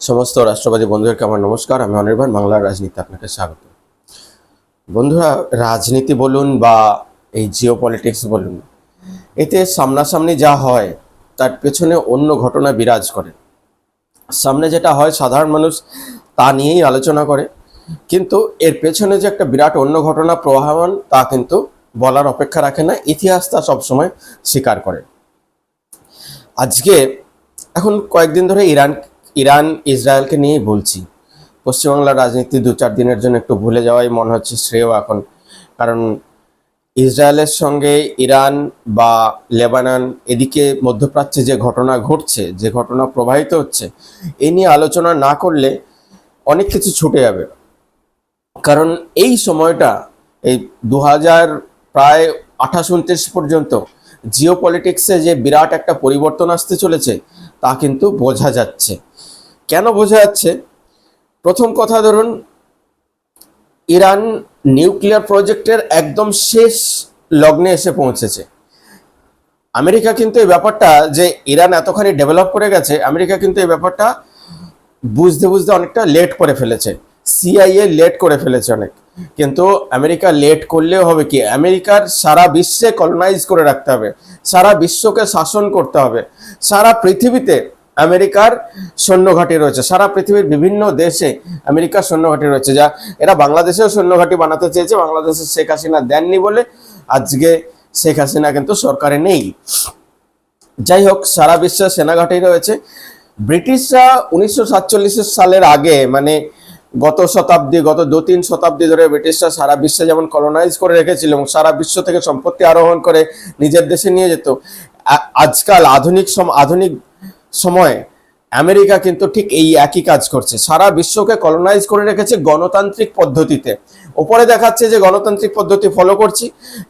সমস্ত রাষ্ট্রবাদী বন্ধুদেরকে আমার নমস্কার, আমি অনির্বাণ বাংলার রাজনীতি আপনাকে স্বাগত। বন্ধুরা, রাজনীতি বলুন বা এই জিও পলিটিক্স বলুন, এতে সামনাসামনি যা হয়, তার পেছনে অন্য ঘটনা বিরাজ করে। সামনে যেটা হয়, সাধারণ মানুষ তা নিয়েই আলোচনা করে, কিন্তু এর পেছনে যে একটা বিরাট অন্য ঘটনা প্রবাহমান, তা কিন্তু বলার অপেক্ষা রাখে না, ইতিহাস তা সবসময় স্বীকার করে। আজকে, এখন কয়েকদিন ধরে ইরান ইরান, ইসরায়েলকে নিয়েই বলছি। পশ্চিমবাংলার রাজনীতি দু চার দিনের জন্য একটু ভুলে যাওয়াই মনে হচ্ছে শ্রেয় এখন। কারণ ইসরায়েলের সঙ্গে ইরান বা লেবানন এদিকে মধ্যপ্রাচ্যে যে ঘটনা ঘটছে, যে ঘটনা প্রবাহিত হচ্ছে, এ নিয়ে আলোচনা না করলে অনেক কিছু ছুটে যাবে। কারণ এই সময়টা, এই দু হাজার প্রায় আঠাশ, উনত্রিশ পর্যন্ত জিও পলিটিক্সে যে বিরাট একটা পরিবর্তন আসতে চলেছে তা কিন্তু বোঝা যাচ্ছে। কেন বোঝা যাচ্ছে? প্রথম কথা ধরুন, ইরান নিউক্লিয়ার প্রজেক্টের একদম শেষ লগ্নে এসে পৌঁছেছে। আমেরিকা কিন্তু এই ব্যাপারটা যে ইরান এতখানি ডেভেলপ করে গেছে, আমেরিকা কিন্তু এই ব্যাপারটা বুঝতে বুঝতে অনেকটা লেট করে ফেলেছে। সিআইএ লেট করে ফেলেছে অনেক। কিন্তু আমেরিকা লেট করলেও হবে কি? আমেরিকার সারা বিশ্বে কলোনাইজ করে রাখতে হবে। সারা বিশ্বকে শাসন করতে হবে। সারা পৃথিবীতে আমেরিকার সৈন্যঘাঁটি রয়েছে। সারা পৃথিবীর বিভিন্ন দেশে আমেরিকার সৈন্য ঘাঁটি রয়েছে। যা, এরা বাংলাদেশেও সৈন্যঘাঁটি বানাতে চেয়েছে। বাংলাদেশের শেখ হাসিনা দেননি বলে আজকে শেখ হাসিনা কিন্তু সরকারে নেই। যাই হোক, সারা বিশ্বে সেনাঘাঁটি রয়েছে। ব্রিটিশরা উনিশশো সাতচল্লিশ সালের আগে মানে গত শতাব্দী, গত দু তিন শতাব্দী ধরে ব্রিটিশরা সারা বিশ্বে যেমন কলোনাইজ করে রেখেছিল এবং সারা বিশ্ব থেকে সম্পত্তি আরোহণ করে নিজের দেশে নিয়ে যেত আজকাল আধুনিক সম, আধুনিক সময়ে আমেরিকা কিন্তু ঠিক এই একই কাজ করছে। সারা বিশ্বকে কলোনাইজ করে রেখেছে গণতান্ত্রিক পদ্ধতিতে। ওপরে দেখাচ্ছে যে গণতান্ত্রিক পদ্ধতি ফলো করছি,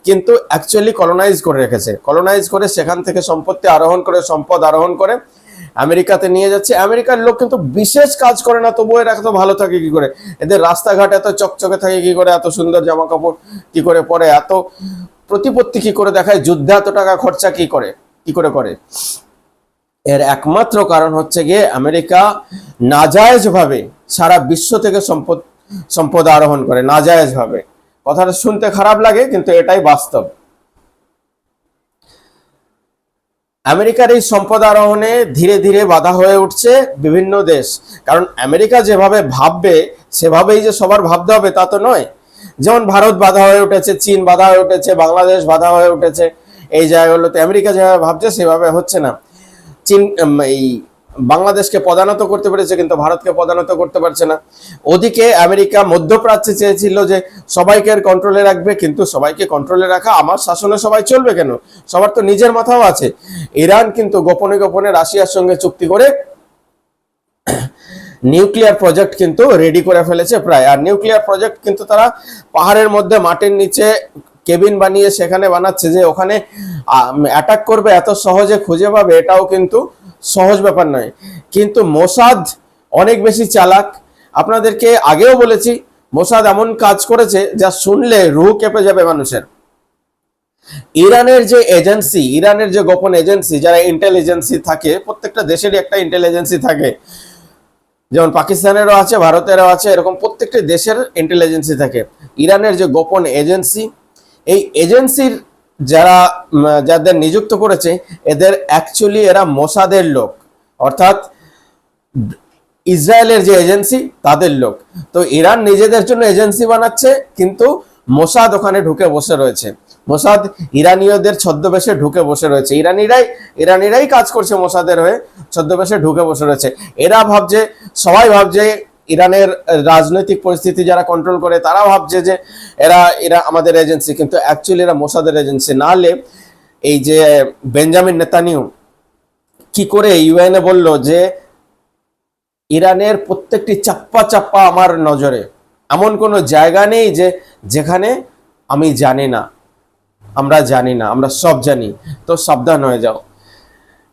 কিন্তু অ্যাকচুয়ালি কলোনাইজ করে রেখেছে। কলোনাইজ করে সেখান থেকে সম্পত্তি আরোহণ করে, সম্পদ আরোহণ করে আমেরিকাতে নিয়ে যাচ্ছে। আমেরিকার লোক কিন্তু বিশেষ কাজ করে না, তবুও এরা এত ভালো থাকে কি করে? এদের রাস্তাঘাট এত চকচকে থাকে কি করে? এত সুন্দর জামা কাপড় কি করে পরে? এত প্রতিপত্তি কি করে দেখায়? যুদ্ধে এত টাকা খরচা কি করে? কি করে করে? এর একমাত্র কারণ হচ্ছে গিয়ে আমেরিকা নাজায়েজ ভাবে সারা বিশ্ব থেকে সম্পদ সম্পদ আরোহণ করে। নাজায়েজ ভাবে কথাটা শুনতে খারাপ লাগে, কিন্তু এটাই বাস্তব। আমেরিকার এই সম্পদ আরোহণে ধীরে ধীরে বাধা হয়ে উঠছে বিভিন্ন দেশ। কারণ আমেরিকা যেভাবে ভাববে, সেভাবেই যে সবার ভাবতে হবে তা তো নয়। যেমন ভারত বাধা হয়ে উঠেছে, চীন বাধা হয়ে উঠেছে, বাংলাদেশ বাধা হয়ে উঠেছে, এই জায়গাগুলোতে আমেরিকা যেভাবে ভাবছে, সেভাবে হচ্ছে না। চীন এই বাংলাদেশকে পদানত করতে পেরেছে, কিন্তু ভারতকে পদানত করতে পারছে না। ওদিকে আমেরিকা মধ্যপ্রাচ্যে চেয়েছিল যে সবাইকে কন্ট্রোলে রাখবে, কিন্তু সবাইকে কন্ট্রোলে রাখা আমার শাসনে সবাই চলবে কেন? সবার তো নিজের মাথাও আছে। ইরান কিন্তু গোপনে গোপনে রাশিয়ার সঙ্গে চুক্তি করে নিউক্লিয়ার প্রজেক্ট কিন্তু রেডি করে ফেলেছে প্রায়। আর নিউক্লিয়ার প্রজেক্ট কিন্তু তারা পাহাড়ের মধ্যে, মাটির নিচে কেবিন বানিয়ে সেখানে বানাচ্ছে যে ওখানে অ্যাটাক করবে, এত সহজে খুঁজে পাবে, এটাও কিন্তু সহজ ব্যাপার নয়। কিন্তু মোসাদ অনেক বেশি চালাক। আপনাদেরকে আগেও বলেছি, মোসাদ এমন কাজ করেছে যা শুনলে রুহ কেঁপে যাবে মানুষের। ইরানের যে এজেন্সি, ইরানের যে গোপন এজেন্সি, যারা ইন্টেলিজেন্সি থাকে, প্রত্যেকটা দেশেরই একটা ইন্টেলিজেন্সি থাকে। যেমন পাকিস্তানেরও আছে, ভারতেরও আছে, এরকম প্রত্যেকটি দেশের ইন্টেলিজেন্সি থাকে। ইরানের যে গোপন এজেন্সি, এই এজেন্সির যারা যাদের নিযুক্ত করেছে, এদের অ্যাকচুয়ালি এরা মোসাদের লোক। অর্থাৎ, ইসরায়েলের যে এজেন্সি, তাদের লোক। তো ইরান নিজেদের জন্য এজেন্সি বানাচ্ছে, কিন্তু মোসাদ ওখানে ঢুকে বসে রয়েছে। মোসাদ ইরানীয়দের ছদ্মবেশে ঢুকে বসে রয়েছে। ইরানিরাই ইরানিরাই কাজ করছে মোসাদের হয়ে, ছদ্মবেশে ঢুকে বসে রয়েছে। এরা ভাবছে, সবাই ভাবছে ইরানের রাজনৈতিক পরিস্থিতি যারা কন্ট্রোল করে তারা ভাবছে যে এরা এরা আমাদের এজেন্সি কিন্তু অ্যাকচুয়ালি এরা মোসাদের এজেন্সি না হলে এই যে বেঞ্জামিন নেতানিউ কি করে ইউএনএ বলল যে, ইরানের প্রত্যেকটি চাপ্পা চাপ্পা আমার নজরে। এমন কোনো জায়গা নেই যে, যেখানে আমি জানি না। আমরা জানি না, আমরা সব জানি। তো সাবধান হয়ে যাও।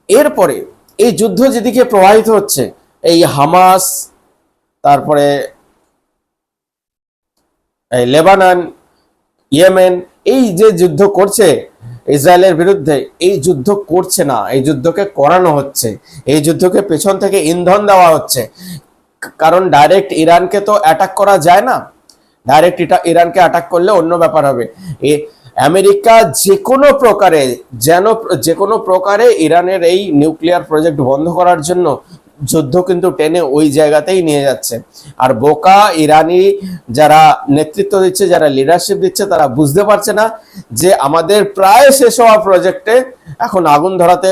এরপরে এই যুদ্ধ যেদিকে প্রবাহিত হচ্ছে, এই হামাস তারপরে এই লেবানন, ইয়েমেন, এই যে যুদ্ধ করছে, ইসরায়েলের বিরুদ্ধে, এই যুদ্ধ করছে না। এই যুদ্ধকে করানো হচ্ছে। এই যুদ্ধকে পেছন থেকে ইন্ধন দেওয়া হচ্ছে। কারণ ডাইরেক্ট ইরানকে তো অ্যাটাক করা যায় না। ডাইরেক্ট এটা ইরানকে অ্যাটাক করলে অন্য ব্যাপার হবে। এ আমেরিকা যে কোনো প্রকারে, যেন যে কোনো প্রকারে ইরানের এই নিউক্লিয়ার প্রজেক্ট বন্ধ করার জন্য যুদ্ধ কিন্তু টেনে ওই জায়গাতেই নিয়ে যাচ্ছে। আর বোকা ইরানি যারা নেতৃত্ব দিচ্ছে, যারা লিডারশিপ দিচ্ছে, তারা বুঝতে পারছে না যে আমাদের প্রায় শেষ হওয়া প্রজেক্টে এখন আগুন ধরাতে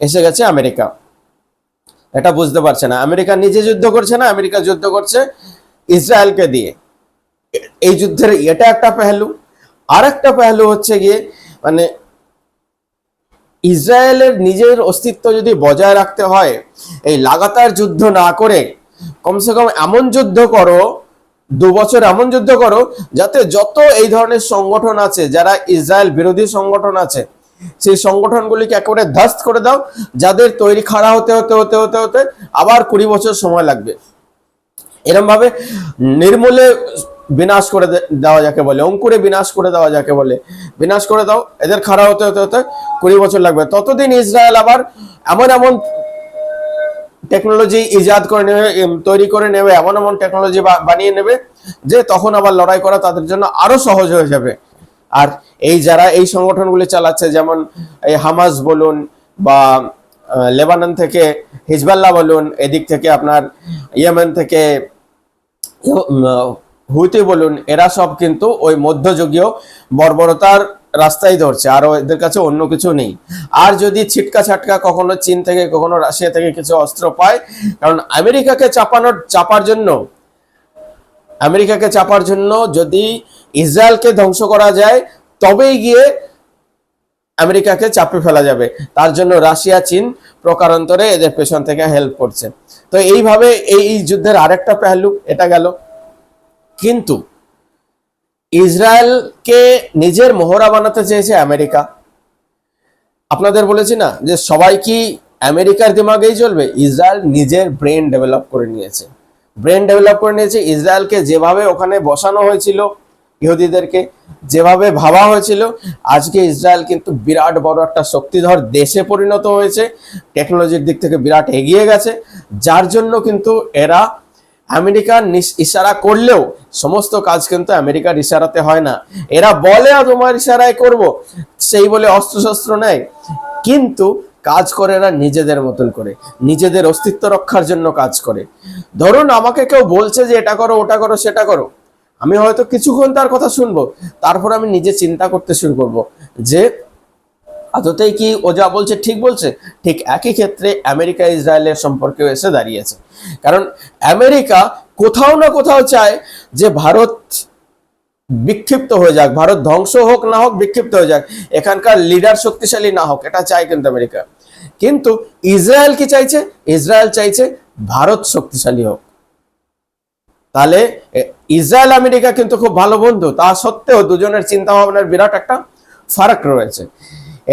এসে গেছে আমেরিকা। এটা বুঝতে পারছে না। আমেরিকা নিজে যুদ্ধ করছে না, আমেরিকা যুদ্ধ করছে ইসরায়েলকে দিয়ে। এই যুদ্ধের এটা একটা পেহলু। আর একটা পেহলু হচ্ছে গিয়ে মানে ইসরায়েলের নিজের অস্তিত্ব যদি বজায় রাখতে হয়, এই লাগাতার যুদ্ধ না করে, কমসে কম এমন যুদ্ধ করো, দু বছর এমন যুদ্ধ করো, যাতে যত এই ধরনের সংগঠন আছে, যারা ইসরায়েল বিরোধী সংগঠন আছে, সেই সংগঠনগুলিকে একেবারে ধ্বস্ত করে দাও, যাদের তৈরি খাড়া হতে হতে হতে হতে হতে আবার কুড়ি বছর সময় লাগবে। এরম ভাবে নির্মূলে বিনাশ করে দেওয়া যাকে বলে, অঙ্কুরে বিনাশ করে দেওয়া যাকে বলে। বিনাশ করে দাও, এদের খাড়া হতে হতে হতে কুড়ি বছর লাগবে। ততদিন ইসরায়েল আবার এমন এমন টেকনোলজি ইজাদ করে নেবে তৈরি করে নেবে, এমন এমন টেকনোলজি বানিয়ে নেবে যে তখন আবার লড়াই করা তাদের জন্য আরও সহজ হয়ে যাবে। আর এই যারা এই সংগঠনগুলি চালাচ্ছে, যেমন এই হামাস বলুন বা লেবানন থেকে হিজবাল্লাহ বলুন, এদিক থেকে আপনার ইয়েমেন থেকে হুইতে বলুন, এরা সব কিন্তু ওই মধ্যযুগীয় বর্বরতার রাস্তাই ধরছে, আর এদের কাছে অন্য কিছু নেই। আর যদি ছিটকা ছাটকা কখনো চীন থেকে, কখনো রাশিয়া থেকে কিছু অস্ত্র পায়, কারণ আমেরিকাকে চাপানোর, চাপার জন্য, আমেরিকাকে চাপার জন্য যদি ইসরায়েলকে ধ্বংস করা যায়, তবেই গিয়ে আমেরিকাকে চাপে ফেলা যাবে। তার জন্য রাশিয়া, চীন প্রকারান্তরে এদের পেছন থেকে হেল্প করছে। তো এইভাবে এই এই যুদ্ধের আরেকটা পেহলু, এটা গেল। কিন্তু ইসরায়েলকে নিজের মোহরা বানাতে চেয়েছে আমেরিকা। আপনাদের বলেছি না যে সবাই কি আমেরিকার দিমাগেই চলবে? ইসরায়েল নিজের ব্রেন ডেভেলপ করে নিয়েছে। ব্রেন ডেভেলপ করে নিয়েছে ইসরায়েলকে যেভাবে ওখানে বসানো হয়েছিল ইহুদিদেরকে, যেভাবে ভাবা হয়েছিল, আজকে ইসরায়েল কিন্তু বিরাট বড় একটা শক্তিধর দেশে পরিণত হয়েছে। টেকনোলজির দিক থেকে বিরাট এগিয়ে গেছে। যার জন্য কিন্তু এরা আমেরিকার ইশারা করলেও সমস্ত কাজ কিন্তু আমেরিকার ইশারাতে হয় না। এরা বলে আর তোমার ইশারায় করব। সেই বলে অস্ত্রশস্ত্র নেয়। কিন্তু কাজ করে এরা নিজেদের মতন করে, নিজেদের অস্তিত্ব রক্ষার জন্য কাজ করে। ধরুন আমাকে কেউ বলছে যে, এটা করো, ওটা করো, সেটা করো। আমি হয়তো কিছুক্ষণ তার কথা শুনব, তারপর আমি নিজে চিন্তা করতে শুরু করব যে আদতেই কি ও যা বলছে, ঠিক বলছে? ঠিক একই ক্ষেত্রে আমেরিকা, ইসরায়েলের সম্পর্কেও এসে দাঁড়িয়েছে। কারণ আমেরিকা কোথাও না কোথাও চায় যে ভারত বিক্ষিপ্ত হয়ে যাক, ভারত ধ্বংস হোক না হোক বিক্ষিপ্ত হয়ে যাক, এখানকার লিডার শক্তিশালী না হোক, এটা চায় কিন্তু আমেরিকা। কিন্তু ইসরায়েল কি চাইছে? ইসরায়েল চাইছে ভারত শক্তিশালী হোক। তাহলে ইসরায়েল, আমেরিকা কিন্তু খুব ভালো বন্ধু। তা সত্ত্বেও দুজনের চিন্তা ভাবনার বিরাট একটা ফারাক রয়েছে।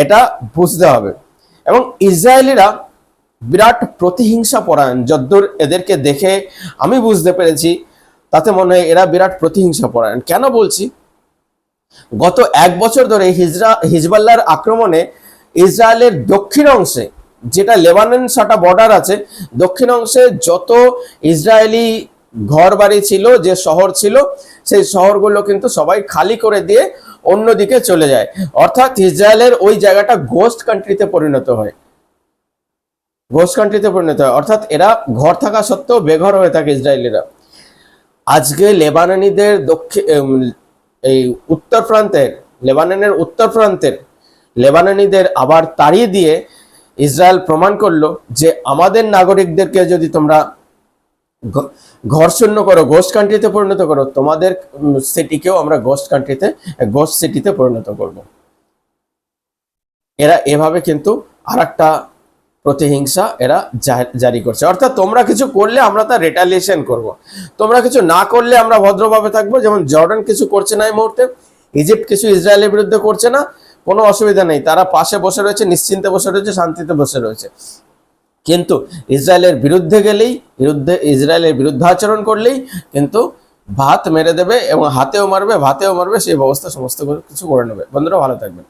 এটা বুঝতে হবে। এবং ইসরায়েলিরা বিরাট প্রতিহিংসা পরায়ণ। যদ্দূর এদেরকে দেখে আমি বুঝতে পেরেছি, তাতে মনে হয় এরা বিরাট প্রতিহিংসা পরায়ণ। কেন বলছি? গত এক বছর ধরে হিজরা হিজবাল্লার আক্রমণে ইসরায়েলের দক্ষিণ অংশে, যেটা লেবানন সাটা বর্ডার আছে, দক্ষিণ অংশে যত ইসরায়েলি ঘর বাড়ি ছিল, যে শহর ছিল, সেই শহরগুলো কিন্তু সবাই খালি করে দিয়ে অন্যদিকে চলে যায়। অর্থাৎ ইসরায়েলের ওই জায়গাটা গোস্ট কান্ট্রিতে পরিণত হয়। গোস্ট কান্ট্রিতে পরিণত হয়। অর্থাৎ এরা ঘর থাকা সত্ত্বেও বেঘর হয়ে থাকে ইসরায়েলিরা। আজকে লেবাননিদের দক্ষিণ এই উত্তর প্রান্তের লেবাননের উত্তর প্রান্তের লেবাননিদের আবার তাড়িয়ে দিয়ে ইসরায়েল প্রমাণ করল যে আমাদের নাগরিকদেরকে যদি তোমরা ঘরশূন্য করো গোস্ট কান্ট্রিতে পরিণত করো, তোমাদের সিটিকেও আমরা গোস্ট কান্ট্রিতে গোস্ট সিটিতে পরিণত করব। এরা এভাবে কিন্তু আর একটা প্রতিহিংসা এরা জারি করছে। অর্থাৎ তোমরা কিছু করলে আমরা তার রেটালিয়েশন করব। তোমরা কিছু না করলে আমরা ভদ্রভাবে থাকব। যেমন জর্ডান কিছু করছে না এই মুহূর্তে, ইজিপ্ট কিছু ইসরায়েলের বিরুদ্ধে করছে না, কোনো অসুবিধা নেই। তারা পাশে বসে রয়েছে, নিশ্চিন্তে বসে রয়েছে, শান্তিতে বসে রয়েছে। কিন্তু ইসরায়েলের বিরুদ্ধে গেলেই, বিরুদ্ধে ইসরায়েলের বিরুদ্ধে আচরণ করলেই কিন্তু ভাত মেরে দেবে এবং হাতেও মারবে, ভাতেও মারবে, সেই ব্যবস্থা সমস্ত কিছু করে নেবে। বন্ধুরা, ভালো থাকবেন।